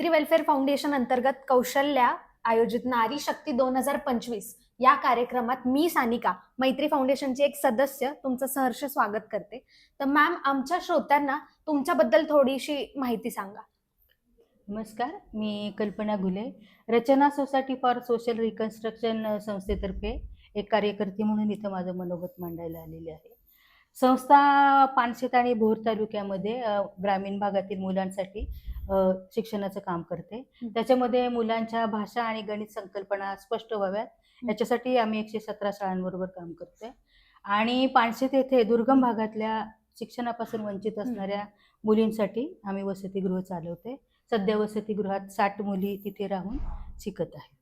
मैत्री welfare foundation अंतर्गत कौशल्या आयोजित नारी शक्ती दोन हजार पंचवीस या कार्यक्रमात मी सानिका मैत्री फाउंडेशनची एक सदस्य तुमचं सहर्ष स्वागत करते. तर मॅम आमच्या श्रोत्यांना तुमच्याबद्दल थोडीशी माहिती सांगा. नमस्कार मी Kalpana Ghule Rachana society for social reconstruction संस्थेतर्फे एक कार्यकर्ती म्हणून इथं माझं मनोगत मांडायला आलेले आहे. संस्था पानशेत आणि भोर तालुक्यामध्ये ग्रामीण भागातील मुलांसाठी शिक्षणाचं काम करते. त्याच्यामध्ये मुलांच्या भाषा आणि गणित संकल्पना स्पष्ट व्हाव्यात. याच्यासाठी आम्ही एकशे सतरा शाळांबरोबर काम करतोय. आणि पानशेत येथे दुर्गम भागातल्या शिक्षणापासून वंचित असणाऱ्या मुलींसाठी आम्ही वसतिगृह चालवते. सध्या वसतिगृहात साठ मुली तिथे राहून शिकत आहेत.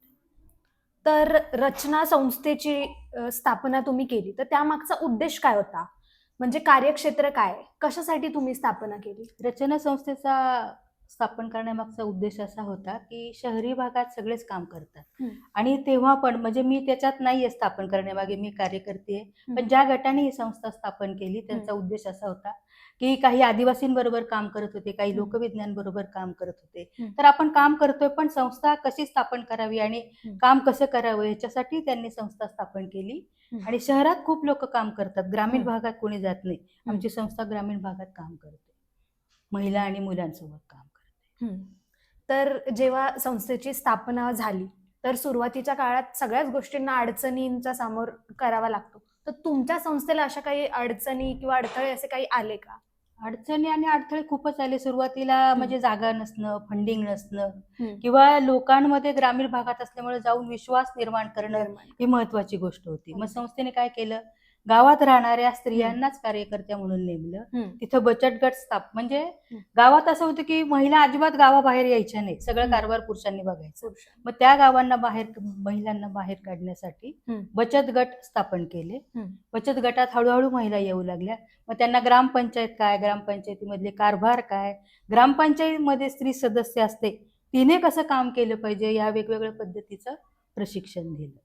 तर रचना संस्थेची स्थापना तुम्ही केली. तर त्यामागचा उद्देश काय होता? म्हणजे कार्यक्षेत्र काय? कशासाठी तुम्ही स्थापना केली? रचना संस्थेचा स्थापन करण्यामागचा उद्देश असा होता की शहरी भागात सगळेच काम करतात. आणि तेव्हा पण म्हणजे मी त्याच्यात नाहीये स्थापन करण्यामागे मी कार्यकर्ती आहे हं. पण ज्या गटाने ही संस्था स्थापन केली त्यांचा उद्देश असा होता की काही आदिवासींबरोबर काम करत होते काही. लोकविज्ञान बरोबर काम करत होते. तर आपण काम करतोय पण संस्था कशी स्थापन करावी आणि. काम कसं करावं याच्यासाठी त्यांनी संस्था स्थापन केली. आणि शहरात खूप लोक काम करतात ग्रामीण. भागात कोणी जात नाही. आमची संस्था ग्रामीण भागात काम करते महिला आणि मुलांसोबत काम करते. तर जेव्हा संस्थेची स्थापना झाली तर सुरुवातीच्या काळात सगळ्याच गोष्टींना अडचणींचा सामोर करावा लागतो. तर तुमच्या संस्थेला अशा काही अडचणी किंवा अडथळे असे काही आले का? अडचणी आणि अडथळे खूपच आले. सुरुवातीला म्हणजे जागा नसणं फंडिंग नसणं. किंवा लोकांमध्ये ग्रामीण भागात असल्यामुळे जाऊन विश्वास निर्माण करणं. ही महत्वाची गोष्ट होती. मग संस्थेने काय केलं? गावात राहणाऱ्या स्त्रियांनाच कार्यकर्त्या म्हणून नेमलं. तिथं बचत गट स्थाप म्हणजे. गावात असं होतं की महिला अजिबात गावाबाहेर यायच्या नाही सगळं. कारभार पुरुषांनी बघायचं. मग त्या गावांना बाहेर महिलांना बाहेर काढण्यासाठी. बचत गट स्थापन केले. बचत गटात हळूहळू महिला येऊ लागल्या मग त्यांना ग्रामपंचायत काय ग्रामपंचायतीमधले कारभार काय ग्रामपंचायतीमध्ये स्त्री सदस्य असते तिने कसं काम केलं पाहिजे या वेगवेगळ्या पद्धतीचं प्रशिक्षण दिलं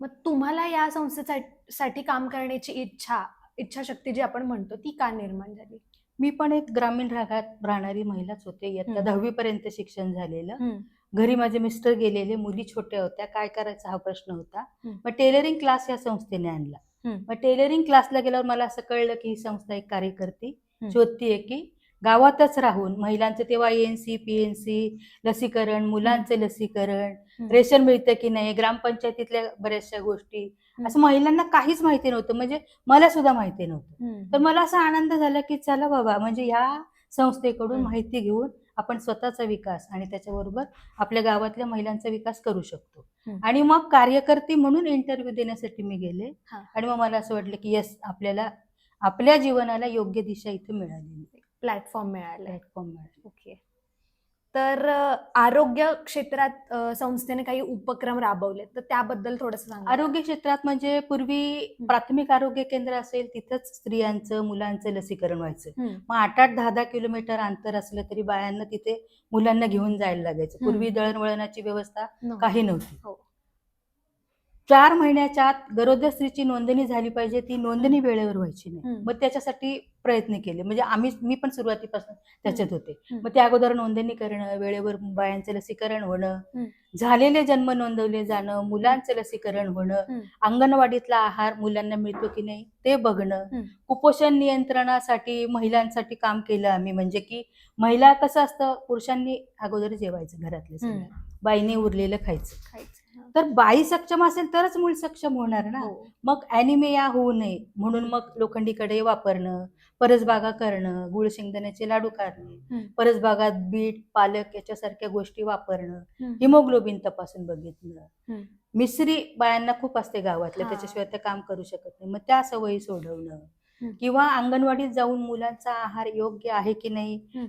मग तुम्हाला या संस्थेसाठी काम करण्याची इच्छा इच्छाशक्ती जी आपण म्हणतो ती का निर्माण झाली मी पण एक ग्रामीण भागात राहणारी महिलाच होते इयत्ता. दहावी पर्यंत शिक्षण झालेलं. घरी माझे मिस्टर गेलेले मुली छोट्या होत्या काय करायचा हा प्रश्न होता. मग टेलरिंग क्लास या संस्थेने आणला. मग टेलरिंग क्लासला गेल्यावर मला असं कळलं की ही संस्था एक कार्यकर्ती हं. शोधतीये की गावातच राहून महिलांचं तेव्हा एनसी पीएनसी लसीकरण मुलांचं लसीकरण. रेशन मिळतं की नाही ग्रामपंचायतीतल्या बऱ्याचशा गोष्टी. असं महिलांना काहीच माहिती नव्हतं म्हणजे मला सुद्धा माहिती नव्हतं. तर मला असा आनंद झाला की चला बाबा म्हणजे ह्या संस्थेकडून. माहिती घेऊन आपण स्वतःचा विकास आणि त्याच्याबरोबर आपल्या गावातल्या महिलांचा विकास करू शकतो. आणि मग कार्यकर्ती म्हणून इंटरव्ह्यू देण्यासाठी मी गेले. आणि मग मला असं वाटलं की यस आपल्याला आपल्या जीवनाला योग्य दिशा इथे मिळालेली प्लॅटफॉर्म मिळालाय प्लॅटफॉर्म मिळाला ओके तर आरोग्य क्षेत्रात संस्थेने काही उपक्रम राबवले तर त्याबद्दल थोडस सांगा आरोग्य क्षेत्रात म्हणजे पूर्वी. प्राथमिक आरोग्य केंद्र असेल तिथंच स्त्रियांचं मुलांचं लसीकरण व्हायचं. मग आठ आठ दहा दहा किलोमीटर अंतर असलं तरी बायांना तिथे मुलांना घेऊन जायला लागायचं. पूर्वी दळणवळणाची व्यवस्था. काही नव्हती हो. चार महिन्याच्या आत गरोदर स्त्रीची नोंदणी झाली पाहिजे ती नोंदणी वेळेवर व्हायची नाही. मग त्याच्यासाठी प्रयत्न केले म्हणजे आम्ही मी पण सुरुवातीपासून त्याच्यात होते. मग त्या अगोदर नोंदणी करणं वेळेवर बायांचं लसीकरण होणं. झालेले जन्म नोंदवले जाणं मुलांचं लसीकरण होणं. अंगणवाडीतला आहार मुलांना मिळतो की नाही ते बघणं. कुपोषण नियंत्रणासाठी महिलांसाठी काम केलं आम्ही म्हणजे की महिला कसं असतं पुरुषांनी अगोदर जेवायचं घरातले बाईने उरलेलं खायचं खायचं. तर बाई सक्षम असेल तरच मूल सक्षम होणार ना हो. मग ॲनिमिया होऊ नये म्हणून मग लोखंडी कडे वापरणं परसबागा करणं गुळ शेंगदाण्याचे लाडू काढणे. परसबागात बीट पालक याच्यासारख्या गोष्टी वापरणं. हिमोग्लोबिन तपासून बघितलं. मिसरी बायांना खूप असते गावातल्या. त्याच्याशिवाय ते काम करू शकत नाही मग त्या सवयी सोडवणं. किंवा अंगणवाडीत जाऊन मुलांचा आहार योग्य आहे की नाही हं.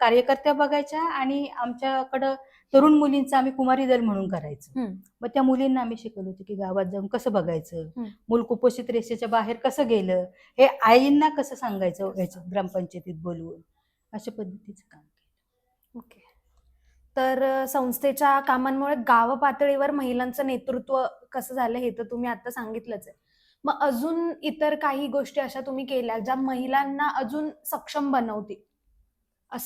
कार्यकर्त्या बघायच्या आणि आमच्याकडं तरुण मुलींचं आम्ही कुमारी दल म्हणून करायचं. मग त्या मुलींना आम्ही शिकवलं होतं की गावात जाऊन कसं बघायचं. मूल कुपोषित रेषेच्या बाहेर कसं गेलं हे आईंना कसं सांगायचं याच्यात ग्रामपंचायतीत बोलवून अशा पद्धतीचं काम केलं ओके तर संस्थेच्या कामांमुळे गाव पातळीवर महिलांचं नेतृत्व कसं झालं हे तर तुम्ही आता सांगितलंच आहे मग अजून इतर काही गोष्टी अशा तुम्ही केल्या ज्या महिलांना अजून सक्षम बनवतील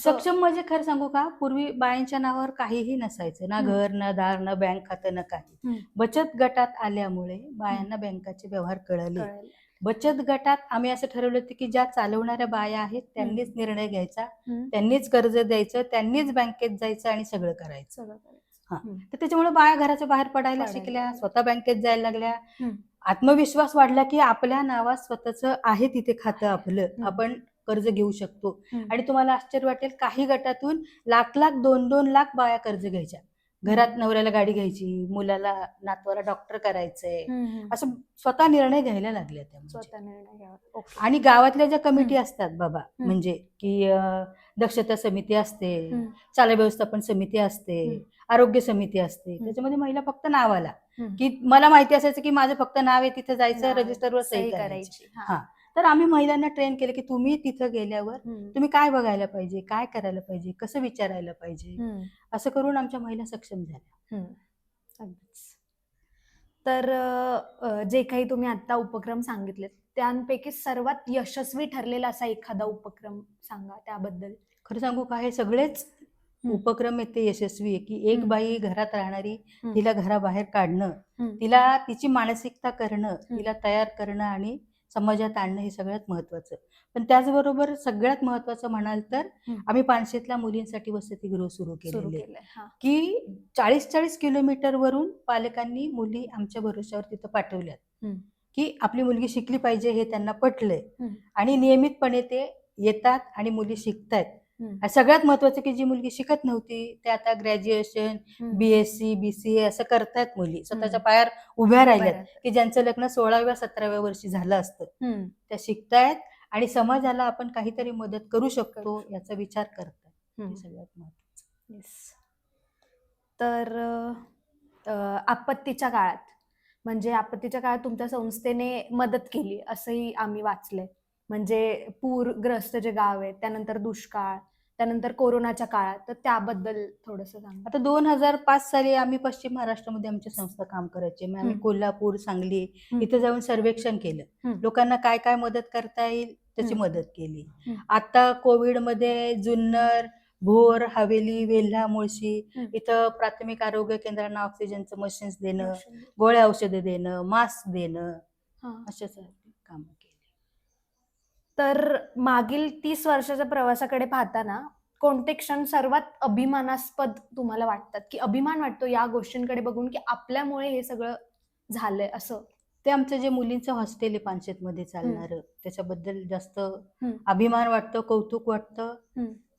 सक्षम म्हणजे खरं सांगू का पूर्वी बायांच्या नावावर काहीही नसायचं ना. घर ना दार ना बँक खातं ना काही. बचत गटात आल्यामुळे बायांना बँकाचे व्यवहार कळले. बचत गटात आम्ही असं ठरवलं होतं की ज्या चालवणाऱ्या बाया आहेत त्यांनीच निर्णय घ्यायचा. त्यांनीच कर्ज द्यायचं त्यांनीच बँकेत जायचं आणि सगळं करायचं. हा. तर त्याच्यामुळे बाया घराच्या बाहेर पडायला शिकल्या. स्वतः बँकेत जायला लागल्या. आत्मविश्वास वाढला की आपल्या नावात स्वतःच आहे तिथे खातं आपलं. आपण कर्ज घेऊ शकतो. आणि तुम्हाला आश्चर्य वाटेल काही गटातून लाख लाख दोन दोन लाख बाया कर्ज घ्यायच्या घरात नवऱ्याला गाडी घ्यायची मुलाला नातवाला डॉक्टर करायचंय. असं स्वतः निर्णय घ्यायला लागले त्या म्हणजे. स्वतः निर्णय आणि गावातल्या ज्या कमिटी असतात बाबा. म्हणजे की दक्षता समिती असते. चालक व्यवस्थापन समिती असते. आरोग्य समिती असते त्याच्यामध्ये महिला फक्त नावाला. की मला माहिती असायचं की माझं फक्त नाव आहे तिथे जायचं रजिस्टरवर सही करायची. हा. तर आम्ही महिलांना ट्रेन केलं की तुम्ही तिथं गेल्यावर. तुम्ही काय बघायला पाहिजे काय करायला पाहिजे कसं विचारायला पाहिजे. असं करून आमच्या महिला सक्षम झाल्या. तर जे काही तुम्ही आता उपक्रम सांगितले त्यांपैकी सर्वात यशस्वी ठरलेला असा एखादा उपक्रम सांगा त्याबद्दल. खरं सांगू का? हे सगळेच. उपक्रम आहेत ते यशस्वी आहे की एक. बाई घरात राहणारी. तिला घराबाहेर काढणं. तिला तिची मानसिकता करणं तिला तयार करणं आणि समाजात आणणं हे सगळ्यात महत्वाचं पण त्याचबरोबर सगळ्यात महत्वाचं म्हणाल तर. आम्ही पानशेतला मुलींसाठी वसतिगृह सुरू केलेले. की चाळीस चाळीस किलोमीटर वरून पालकांनी मुली आमच्या भरोश्यावर तिथं पाठवल्यात. की आपली मुलगी शिकली पाहिजे हे त्यांना पटलंय. आणि नियमितपणे ते येतात आणि मुली शिकतायत सगळ्यात महत्वाचं की जी मुलगी शिकत नव्हती ते आता ग्रॅज्युएशन हम्म. B S C B C A असं करतायत मुली स्वतःच्या. पायावर उभ्या राहिल्यात. की ज्यांचं लग्न सोळाव्या सतराव्या वर्षी झालं असतं. त्या शिकतायत आणि समाजाला आपण काहीतरी मदत करू शकतो याचा विचार. हे सगळ्यात महत्वाचं. तर आपत्तीच्या काळात म्हणजे आपत्तीच्या काळात तुमच्या संस्थेने मदत केली असंही आम्ही वाचलंय म्हणजे पूरग्रस्त जे गाव आहे त्यानंतर दुष्काळ त्यानंतर कोरोनाच्या काळात तर त्याबद्दल थोडस सांगा आता दोन हजार पाच साली आम्ही पश्चिम महाराष्ट्रामध्ये आमची संस्था काम करायची मग आम्ही. कोल्हापूर सांगली. इथे जाऊन सर्वेक्षण केलं. लोकांना काय काय मदत करता येईल त्याची. मदत केली. आता कोविडमध्ये जुन्नर भोर हवेली वेल्हा मुळशी. इथं प्राथमिक आरोग्य केंद्रांना ऑक्सिजनचं मशीन्स देणं गोळ्या औषधं देणं मास्क देणं. अशा काम तर मागील तीस वर्षाच्या प्रवासाकडे पाहताना कोणते क्षण सर्वात अभिमानास्पद तुम्हाला वाटतात की अभिमान वाटतो या गोष्टींकडे बघून की आपल्यामुळे हे सगळं झालंय असं ते आमचं जे मुलींचं हॉस्टेल आहे पानशेतमध्ये चालणारं त्याच्याबद्दल जास्त. अभिमान वाटतं कौतुक वाटतं.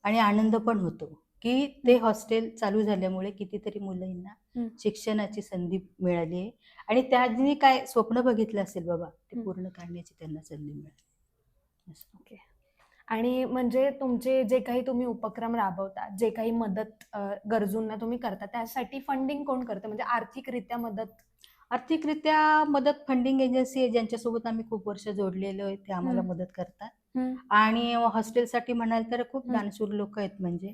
आणि आनंद पण होतो की ते हॉस्टेल चालू झाल्यामुळे कितीतरी मुलींना. शिक्षणाची संधी मिळाली आहे आणि त्यांनी काय स्वप्न बघितलं असेल बाबा ते. पूर्ण करण्याची त्यांना संधी मिळाली असं. आणि म्हणजे तुमचे जे काही तुम्ही उपक्रम राबवता जे काही मदत अ, गरजूंना तुम्ही करता त्यासाठी फंडिंग कोण करतं म्हणजे आर्थिकरित्या मदत आर्थिकरित्या मदत फंडिंग एजन्सी आहे ज्यांच्यासोबत आम्ही खूप वर्ष जोडलेलो आहे ते आम्हाला हम्म. मदत करतात. आणि हॉस्टेलसाठी म्हणाल तर खूप हम्म. दानशूर लोक आहेत म्हणजे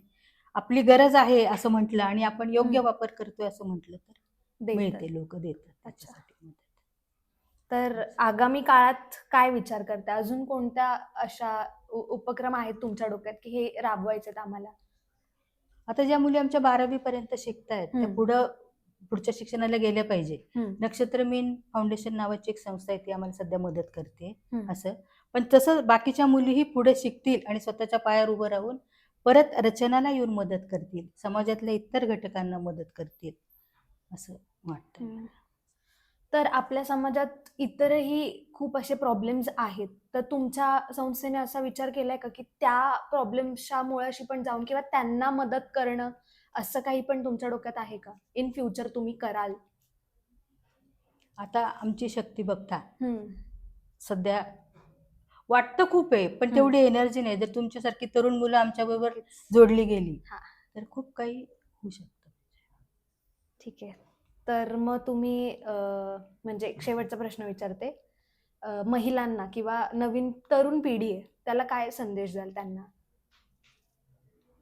आपली गरज आहे असं म्हटलं आणि आपण योग्य हम्म. वापर करतोय असं म्हटलं तर देतात. मिळते लोक देतात त्याच्यासाठी मदत. तर आगामी काळात काय विचार करता अजून कोणत्या अशा उपक्रम आहेत तुमच्या डोक्यात की हे राबवायचे आम्हाला आता ज्या मुली आमच्या बारावी पर्यंत शिकतायत त्या. पुढं पुढच्या शिक्षणाला गेल्या पाहिजे. नक्षत्र मीन फाउंडेशन नावाची एक संस्था आहे ती आम्हाला सध्या मदत करते. असं पण तसं बाकीच्या मुलीही पुढे शिकतील आणि स्वतःच्या पायावर उभं राहून परत रचनाला येऊन मदत करतील समाजातल्या इतर घटकांना मदत करतील असं वाटतं. तर आपल्या समाजात इतरही खूप असे प्रॉब्लेम्स आहेत. तर तुमच्या संस्थेने असा विचार केलाय का की त्या प्रॉब्लेम्सच्या मुळाशी पण जाऊन किंवा त्यांना मदत करणं असं काही पण तुमच्या डोक्यात आहे का? इन फ्युचर तुम्ही कराल. आता आमची शक्ती बघता. सध्या वाटतं खूप आहे पण. तेवढी एनर्जी नाही. जर तुमच्यासारखी तरुण मुलं आमच्याबरोबर जोडली गेली हा. तर खूप काही होऊ शकतं. ठीक आहे. तर मग तुम्ही म्हणजे एक शेवटचा प्रश्न विचारते महिलांना किंवा नवीन तरुण पिढी आहे त्याला काय संदेश द्याल त्यांना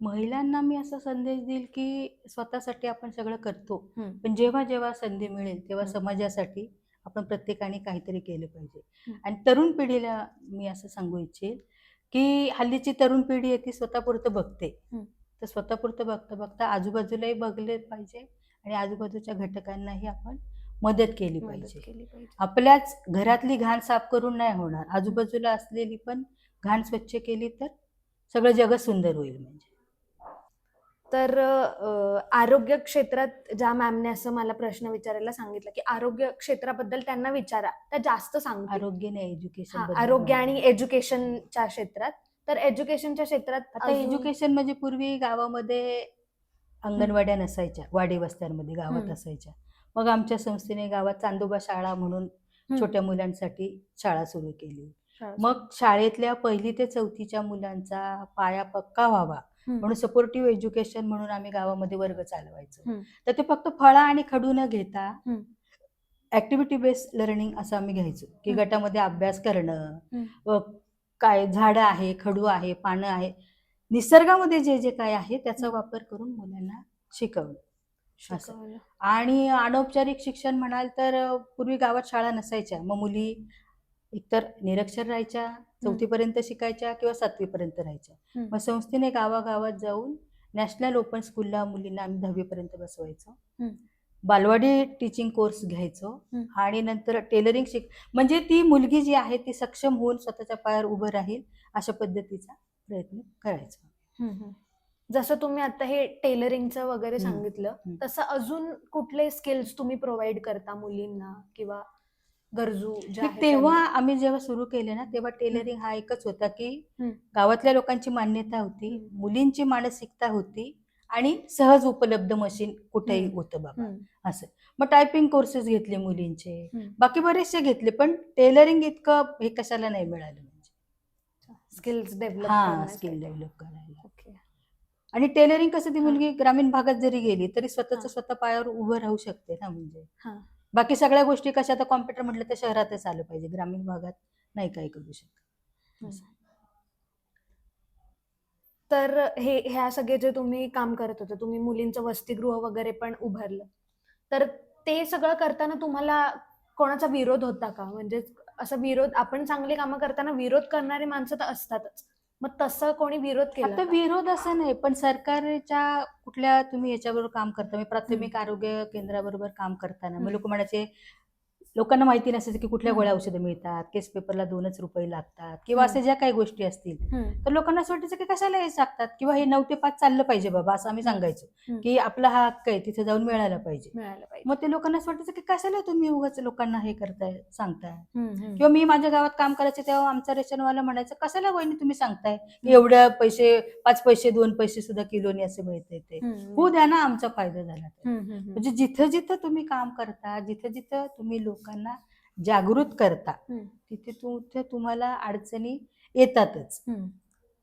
महिलांना मी असा संदेश देईल की स्वतःसाठी आपण सगळं करतो. पण जेव्हा जेव्हा संधी मिळेल तेव्हा. समाजासाठी आपण प्रत्येकाने काहीतरी केलं पाहिजे. आणि तरुण पिढीला मी असं सांगू इच्छेल की हल्लीची तरुण पिढी आहे ती स्वतःपुरतं बघते. तर स्वतःपुरतं बघता बघता आजूबाजूलाही बघले पाहिजे आणि आजूबाजूच्या घटकांनाही आपण मदत केली पाहिजे. आपल्याच घरातली घाण साफ करून नाही होणार. आजूबाजूला असलेली पण घाण स्वच्छ केली तर सगळं जगच सुंदर होईल म्हणजे. तर आरोग्य क्षेत्रात ज्या मॅमने असं मला प्रश्न विचारायला सांगितलं की आरोग्य क्षेत्राबद्दल त्यांना विचारा त्या जास्त सांगतील. आरोग्याने एज्युकेशन हा, आरोग्य आणि एज्युकेशनच्या क्षेत्रात. तर एज्युकेशनच्या क्षेत्रात आता एज्युकेशन म्हणजे पूर्वी गावामध्ये अंगणवाड्या नसायच्या वाडी वस्त्यांमध्ये गावात. असायच्या मग आमच्या संस्थेने गावात चांदोबा शाळा म्हणून. छोट्या मुलांसाठी शाळा सुरू केली मग शाळेतल्या पहिली ते चौथीच्या मुलांचा पाया पक्का व्हावा. म्हणून सपोर्टिव्ह एज्युकेशन म्हणून आम्ही गावामध्ये वर्ग चालवायचो. तर ते फक्त फळा आणि खडू न घेता. ऍक्टिव्हिटी बेस्ड लर्निंग असं आम्ही घ्यायचो की. गटामध्ये अभ्यास करणं काय झाडं आहे खडू आहे पानं आहे निसर्गामध्ये जे जे काय आहे त्याचा वापर करून मुलांना. शिकवलं. आणि अनौपचारिक शिक्षण म्हणाल तर पूर्वी गावात शाळा नसायच्या मग मुली एकतर निरक्षर राहायच्या चौथीपर्यंत शिकायच्या किंवा सातवीपर्यंत राहायच्या. मग संस्थेने गावागावात जाऊन नॅशनल ओपन स्कूलला मुलींना आम्ही दहावीपर्यंत बसवायचो. बालवाडी टीचिंग कोर्स घ्यायचो. आणि नंतर टेलरिंग शिक म्हणजे ती मुलगी जी आहे ती सक्षम होऊन स्वतःच्या पायावर उभं राहील अशा पद्धतीचा प्रयत्न करायचो. जसं तुम्ही आता हे टेलरिंगचं वगैरे. सांगितलं. तसं अजून कुठले स्किल्स तुम्ही प्रोव्हाइड करता मुलींना किंवा गरजू तेव्हा? आम्ही जेव्हा सुरू केले ना तेव्हा टेलरिंग हा एकच होता की. गावातल्या लोकांची मान्यता होती. मुलींची मानसिकता होती आणि सहज उपलब्ध मशीन कुठेही. होतं बाबा असं मग टायपिंग कोर्सेस घेतले मुलींचे. बाकी बरेचसे घेतले पण टेलरिंग इतकं हे कशाला नाही मिळालं स्किल्स डेव्हलप हा स्किल डेव्हलप करायला. ओके. आणि टेलरिंग कसं ती. मुलगी ग्रामीण भागात जरी गेली तरी स्वतःच. स्वतः पायावर उभं राहू शकते ना म्हणजे. हा. बाकी सगळ्या गोष्टी कशा आता कॉम्प्युटर म्हटलं तर शहरातच आलं पाहिजे. ग्रामीण भागात नाही काही करू शकत. तर हे ह्या सगळे जे तुम्ही काम करत होते तुम्ही मुलींचं वसतिगृह वगैरे पण उभारलं. तर ते सगळं करताना तुम्हाला कोणाचा विरोध होता का? म्हणजे असं विरोध आपण चांगली कामं करताना विरोध करणारी माणसं तर असतातच मग तसं कोणी विरोध केला आता का? विरोध असं नाही पण सरकारच्या कुठल्या तुम्ही याच्याबरोबर काम करता म्हणजे प्राथमिक आरोग्य केंद्राबरोबर काम करताना मग. लोक म्हणायचे लोकांना माहिती नसायचं की कुठल्या. गोळ्या औषधं मिळतात केस पेपरला दोनच रुपये लागतात किंवा. असे ज्या काही गोष्टी असतील तर लोकांना असं वाटायचं की कशाला हे सांगतात किंवा हे नऊ ते पाच चाललं पाहिजे बाबा असं आम्ही सांगायचो. की आपला हा हक्क आहे तिथे जाऊन मिळायला पाहिजे मग ते लोकांना असं वाटायचं की कशाला तुम्ही उगाच लोकांना हे करताय सांगताय. किंवा मी माझ्या गावात काम करायचे तेव्हा आमचा रेशनवाला म्हणायचं कशाला वहिनी तुम्ही सांगताय की एवढ्या पैसे पाच पैसे दोन पैसे सुद्धा किलोनी असे मिळते ते हम्म, हो द्या ना आमचा फायदा झाला. म्हणजे जिथं जिथं तुम्ही काम करता जिथं जिथं तुम्ही लोकांना जागृत करता. तिथे तिथे तुम्हाला अडचणी येतातच.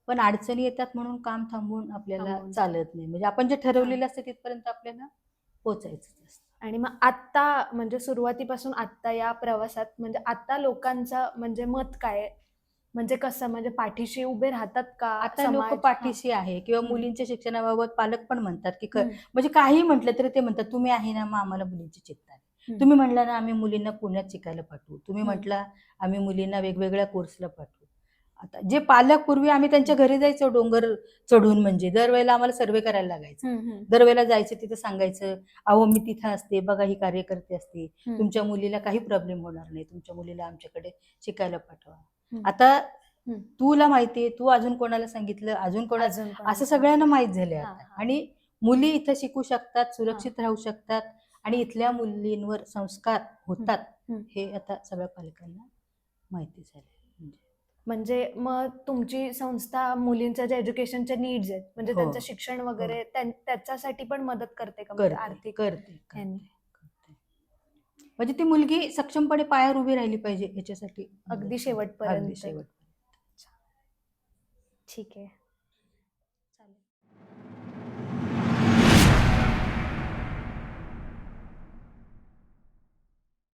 पण अडचणी येतात म्हणून काम थांबवून आपल्याला चालत नाही म्हणजे आपण जे ठरवलेलं असतं तिथपर्यंत आपल्याला पोचायचं असतं आणि मग आत्ता म्हणजे सुरुवातीपासून आत्ता या प्रवासात म्हणजे आता लोकांचं म्हणजे मत काय? म्हणजे कसं म्हणजे पाठीशी उभे राहतात का आता लोक पाठीशी आहे किंवा. मुलींच्या शिक्षणाबाबत पालक पण म्हणतात की म्हणजे काही म्हटलं तरी ते म्हणतात तुम्ही आहे ना मग आम्हाला मुलींची चिंता. तुम्ही म्हटलं ना आम्ही मुलींना पुण्यात शिकायला पाठवू तुम्ही. म्हटलं आम्ही मुलींना वेगवेगळ्या कोर्सला पाठवू आता जे पालक पूर्वी आम्ही त्यांच्या घरी जायचो डोंगर चढून म्हणजे दरवेळेला आम्हाला सर्वे करायला लागायचं. दरवेळेला जायचं तिथं सांगायचं अहो मी तिथं असते बघा ही कार्यकर्ते असते. तुमच्या मुलीला काही प्रॉब्लेम होणार नाही तुमच्या मुलीला आमच्याकडे शिकायला पाठवा. आता. तुला माहितीये तू अजून कोणाला सांगितलं अजून कोणाला असं सगळ्यांना माहीत झाले आता हा. आणि मुली इथं शिकू शकतात सुरक्षित राहू शकतात आणि इथल्या मुलींवर संस्कार होतात. हे आता सगळ्या पालकांना माहिती झाले म्हणजे म्हणजे मग तुमची संस्था मुलींच्या जे एज्युकेशनचे नीड्स आहेत म्हणजे हो. त्यांचं शिक्षण वगैरे त्यां- त्याच्यासाठी पण मदत करते का म्हणजे करते आर्थिक करते. म्हणजे ती मुलगी सक्षमपणे पायावर उभी राहिली पाहिजे याच्यासाठी अगदी. शेवटपर्यंत. शेवट ठीक आहे